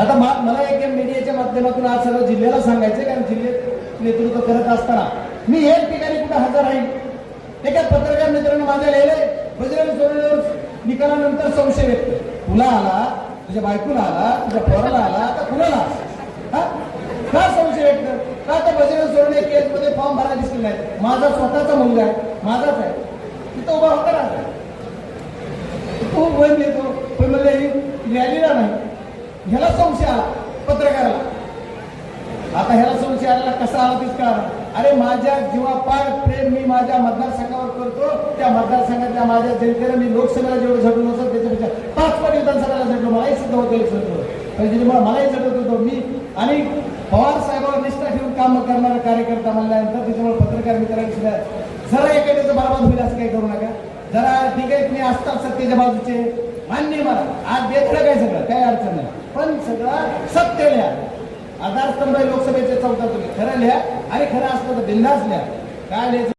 आता मला एक मीडियाच्या माध्यमातून आज सगळं जिल्ह्याला सांगायचं कारण जिल्ह्यात नेतृत्व करत असताना. मी एक ठिकाणी कुठं हजर राहील एका पत्रकार मित्रांनो माझ्या लिहिले बजरंग सोडल्यावर निकालानंतर संशय व्यक्त. तुला आला तुझ्या बायकोला आला तुझ्या पोराला आला आता कुणाला? हा? का संशय व्यक्त? का तर बजरंग सोडणे केस मध्ये फॉर्म भरायला दिसले नाही माझा स्वतःचा मुलगा आहे माझाच आहे. तिथं उभा होता ह्याला संशय आला पत्रकाराला. आता ह्याला संशय आला कसा आला तेच अरे माझ्या जीवापाड प्रेम मी माझ्या मतदारसंघावर करतो त्या मतदारसंघातल्या माझ्या जनतेला मी लोकसभेला जेवढं झटलो नसतो त्याच्यापेक्षा पाच पट विधानसभेला झटलो मलाही सिद्ध होतं एक झटलो मलाही झटत होतो मी आणि पवार साहेबांवर निष्ठा ठेवून काम करणारा कार्यकर्ता म्हणल्यानंतर त्याच्यामुळे पत्रकार मित्रांनी सुद्धा जरा एखाद्याचं बरबाद होईल असं काही करू नका. जरा ठीक आहे तुम्ही असतात सत्तेच्या बाजूचे. मान्य मला. आज देत काय सगळं काही अडचण नाही पण सगळं सत्य लिहा. आधारस्तंभ लोकसभेचे चौथा तुम्ही खरं लिहा आणि खरं असलं तर बिंदास लिहा. काय लिहायचं?